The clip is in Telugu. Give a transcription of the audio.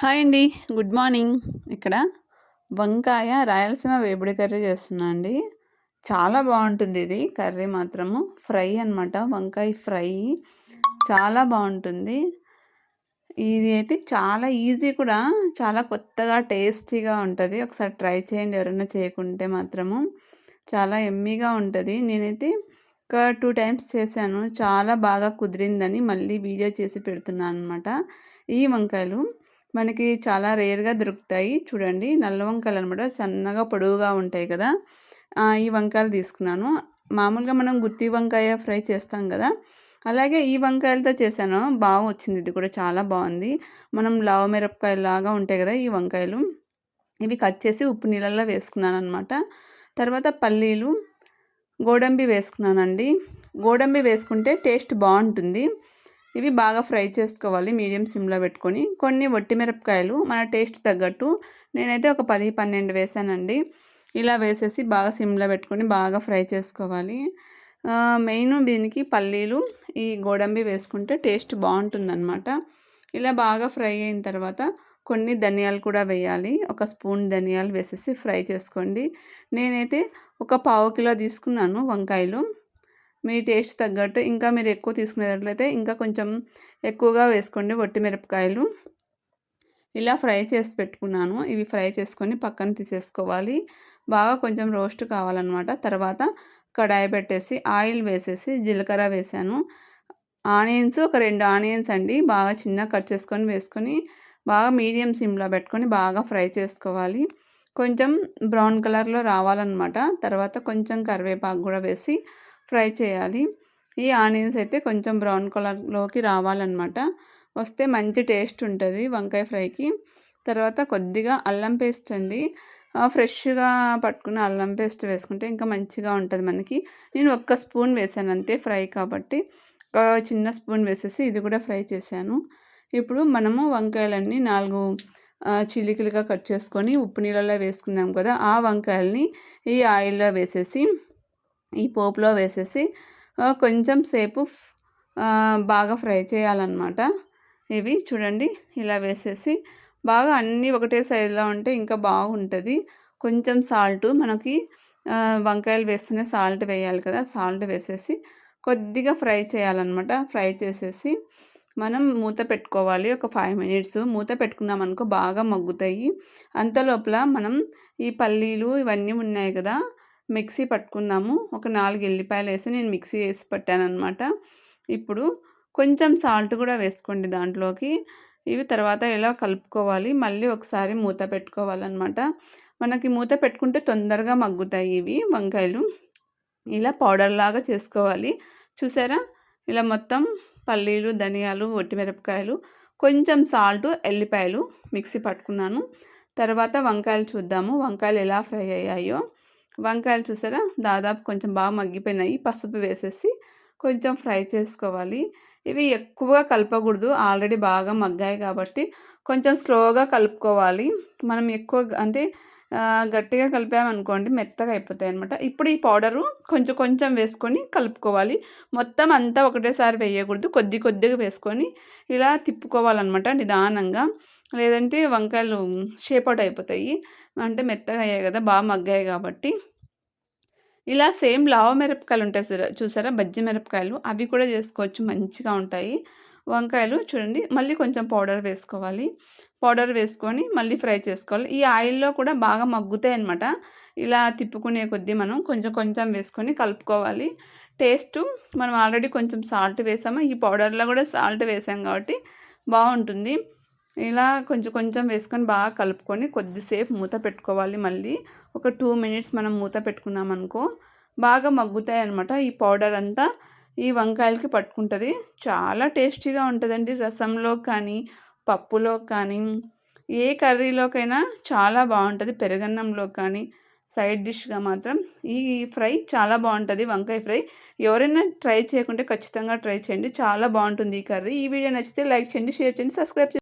హాయ్ అండి. Good morning. ఇక్కడ వంకాయ రాయలసీమ వేపుడి కర్రీ చేస్తున్నా అండి. చాలా బాగుంటుంది ఇది కర్రీ మాత్రము. ఫ్రై అనమాట వంకాయ ఫ్రై. చాలా బాగుంటుంది. ఇది అయితే చాలా ఈజీ కూడా చాలా కొత్తగా టేస్టీగా ఉంటుంది. ఒకసారి ట్రై చేయండి ఎవరైనా చేయకుంటే మాత్రము. చాలా ఎమ్మీగా ఉంటుంది. నేనైతే ఒక టూ టైమ్స్ చేశాను. చాలా బాగా కుదిరిందని మళ్ళీ వీడియో చేసి పెడుతున్నాను అనమాట ఈ వంకాయలు మనకి చాలా రేర్గా దొరుకుతాయి. చూడండి నల్ల వంకాయలు అనమాట సన్నగా పొడవుగా ఉంటాయి కదా. ఈ వంకాయలు తీసుకున్నాను. మామూలుగా మనం గుత్తి వంకాయ ఫ్రై చేస్తాం కదా. అలాగే ఈ వంకాయలతో చేశాను. బాగా వచ్చింది. ఇది కూడా చాలా బాగుంది. మనం లావ మిరపకాయలాగా ఉంటాయి కదా ఈ వంకాయలు. ఇవి కట్ చేసి ఉప్పు నీళ్ళల్లో వేసుకున్నాను అనమాట తర్వాత పల్లీలు గోడంబి వేసుకున్నానండి. గోడంబి వేసుకుంటే టేస్ట్ బాగుంటుంది. ఇవి బాగా ఫ్రై చేసుకోవాలి మీడియం సిమ్లో పెట్టుకొని. కొన్ని మిరపకాయలు మన టేస్ట్ తగ్గట్టు నేనైతే ఒక పది పన్నెండు వేసానండి. ఇలా వేసేసి బాగా సిమ్లో పెట్టుకొని బాగా ఫ్రై చేసుకోవాలి. మెయిన్ దీనికి పల్లీలు ఈ గోడంబి వేసుకుంటే టేస్ట్ బాగుంటుందన్నమాట. ఇలా బాగా ఫ్రై అయిన తర్వాత కొన్ని ధనియాలు కూడా వేయాలి. ఒక స్పూన్ ధనియాలు వేసేసి ఫ్రై చేసుకోండి. నేనైతే ఒక పావు కిలో తీసుకున్నాను వంకాయలు. మీ టేస్ట్ తగ్గట్టు ఇంకా మీరు ఎక్కువ తీసుకునేటట్లయితే ఇంకా కొంచెం ఎక్కువగా వేసుకోండి వట్టి మిరపకాయలు ఇలా ఫ్రై చేసి పెట్టుకున్నాను. ఇవి ఫ్రై చేసుకొని పక్కన తీసేసుకోవాలి. బాగా కొంచెం రోస్ట్ కావాలన్నమాట. తర్వాత కడాయి పెట్టేసి ఆయిల్ వేసేసి జీలకర్ర వేసాను. ఆనియన్స్ ఒక రెండు ఆనియన్స్ అండి. బాగా చిన్న కట్ చేసుకొని వేసుకొని బాగా మీడియం సిమ్లో పెట్టుకొని బాగా ఫ్రై చేసుకోవాలి. కొంచెం బ్రౌన్ కలర్లో రావాలన్నమాట. తర్వాత కొంచెం కరివేపాకు కూడా వేసి ఫ్రై చేయాలి. ఈ ఆనియన్స్ అయితే కొంచెం బ్రౌన్ కలర్లోకి రావాలన్నమాట. వస్తే మంచి టేస్ట్ ఉంటుంది వంకాయ ఫ్రైకి. తర్వాత కొద్దిగా అల్లం పేస్ట్ అండి. ఫ్రెష్గా పట్టుకున్న అల్లం పేస్ట్ వేసుకుంటే ఇంకా మంచిగా ఉంటుంది మనకి. నేను ఒక్క స్పూన్ వేసాను అంతే ఫ్రై కాబట్టి. ఒక చిన్న స్పూన్ వేసేసి ఇది కూడా ఫ్రై చేశాను. ఇప్పుడు మనము వంకాయలన్నీ నాలుగు చిలికలుగా కట్ చేసుకొని ఉప్పు నీళ్ళలో వేసుకున్నాం కదా ఆ వంకాయల్ని ఈ ఆయిల్లో వేసేసి ఈ పోపులో వేసేసి కొంచెం సేపు బాగా ఫ్రై చేయాలన్నమాట. ఇవి చూడండి ఇలా వేసేసి బాగా అన్నీ ఒకటే సైజులో ఉంటే ఇంకా బాగుంటుంది. కొంచెం సాల్ట్ మనకి వంకాయలు వేస్తేనే సాల్ట్ వేయాలి కదా సాల్ట్ వేసేసి కొద్దిగా ఫ్రై చేయాలన్నమాట. ఫ్రై చేసేసి మనం మూత పెట్టుకోవాలి. ఒక ఫైవ్ మినిట్స్ మూత పెట్టుకున్నాం అనుకో బాగా మగ్గుతాయి. అంత లోపల మనం ఈ పల్లీలు ఇవన్నీ ఉన్నాయి కదా మిక్సీ పట్టుకుందాము. ఒక నాలుగు ఎల్లిపాయలు వేసి నేను మిక్సీ వేసి పట్టాను అనమాట ఇప్పుడు కొంచెం సాల్ట్ కూడా వేసుకోండి దాంట్లోకి. ఇవి తర్వాత ఇలా కలుపుకోవాలి. మళ్ళీ ఒకసారి మూత పెట్టుకోవాలన్నమాట. మనకి మూత పెట్టుకుంటే తొందరగా మగ్గుతాయి ఇవి వంకాయలు. ఇలా పౌడర్ లాగా చేసుకోవాలి. చూసారా? ఇలా మొత్తం పల్లీలు ధనియాలు ఒట్టిమిరపకాయలు కొంచెం సాల్ట్ ఎల్లిపాయలు మిక్సీ పట్టుకున్నాను. తర్వాత వంకాయలు చూద్దాము. వంకాయలు ఎలా ఫ్రై అయ్యాయో. వంకాయలు చూసారా? దాదాపు కొంచెం బాగా మగ్గిపోయినాయి. పసుపు వేసేసి కొంచెం ఫ్రై చేసుకోవాలి. ఇవి ఎక్కువగా కలపకూడదు. ఆల్రెడీ బాగా మగ్గాయి కాబట్టి కొంచెం స్లోగా కలుపుకోవాలి. మనం ఎక్కువ అంటే గట్టిగా కలిపామనుకోండి మెత్తగా అయిపోతాయి అనమాట ఇప్పుడు ఈ పౌడరు కొంచెం కొంచెం వేసుకొని కలుపుకోవాలి. మొత్తం అంతా ఒకటేసారి వేయకూడదు. కొద్ది కొద్దిగా వేసుకొని ఇలా తిప్పుకోవాలన్నమాట నిదానంగా. లేదంటే వంకాయలు షేప్ అవుట్ అయిపోతాయి. అంటే మెత్తగా అయ్యాయి కదా బాగా మగ్గాయి కాబట్టి ఇలా సేమ్ లావ మిరపకాయలు ఉంటాయి సార్ చూసారా? బజ్జి మిరపకాయలు. అవి కూడా చేసుకోవచ్చు. మంచిగా ఉంటాయి. వంకాయలు చూడండి. మళ్ళీ కొంచెం పౌడర్ వేసుకోవాలి. పౌడర్ వేసుకొని మళ్ళీ ఫ్రై చేసుకోవాలి. ఈ ఆయిల్లో కూడా బాగా మగ్గుతాయి అనమాట ఇలా తిప్పుకునే కొద్దీ మనం కొంచెం కొంచెం వేసుకొని కలుపుకోవాలి. టేస్ట్ మనం ఆల్రెడీ కొంచెం సాల్ట్ వేసాము? ఈ పౌడర్లో కూడా సాల్ట్ వేసాం కాబట్టి బాగుంటుంది. ఇలా కొంచెం కొంచెం వేసుకొని బాగా కలుపుకొని కొద్దిసేపు మూత పెట్టుకోవాలి. మళ్ళీ ఒక టూ మినిట్స్ మనం మూత పెట్టుకున్నాం అనుకో బాగా మగ్గుతాయి అనమాట ఈ పౌడర్ అంతా ఈ వంకాయలకి పట్టుకుంటుంది. చాలా టేస్టీగా ఉంటుందండి. రసంలో కానీ పప్పులో కానీ ఏ కర్రీలోకైనా చాలా బాగుంటుంది. పెరుగన్నంలో కానీ సైడ్ డిష్గా మాత్రం ఈ ఫ్రై చాలా బాగుంటుంది. వంకాయ ఫ్రై ఎవరైనా ట్రై చేయకుంటే ఖచ్చితంగా ట్రై చేయండి. చాలా బాగుంటుంది ఈ కర్రీ. ఈ వీడియో నచ్చితే లైక్ చేయండి షేర్ చేయండి సబ్స్క్రైబ్ చేయండి.